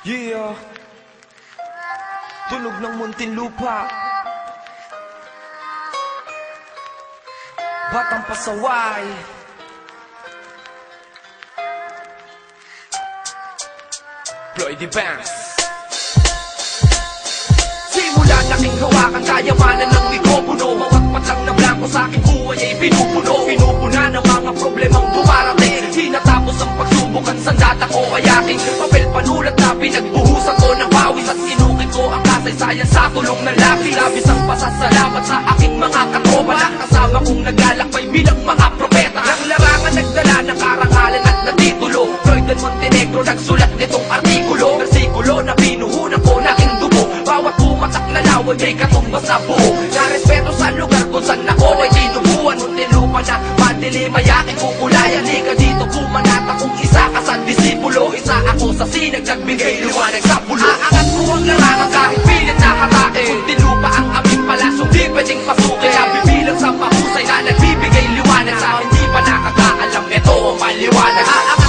Yeah. Tunog ng muntin lupa. Batang pasaway? Floyd Banks Simula naking hawakan kayamanan ng mikropono Mawagpat lang na blanco sa aking buhay ay pinupuno. Pinupuna ng mga problemang dumarating Hinatapos ang pagsubukan sa data ko ay aking papel panulat kasaysayan sa tulong ng lapis Labis ang pasasalamat sa aking mga katropa Na kasama kong naglalakbay bilang mga propeta. Ang larangan nagdala ng karangalan at na titulo Montenegro nagsulat nitong artikulo. Versikulo na pinuhunan ko na aking dugo. Bawat pumatak na laway may katumbas na buo Na respeto sa lugar kung saan ako ay tinubuan. Muntinlupa na madilim ay aking kukulayan. Liga dito pumanata kung isa ka sa disipulo. Isa ako sa sinag nagbigay liwanag sa pulo you wanna.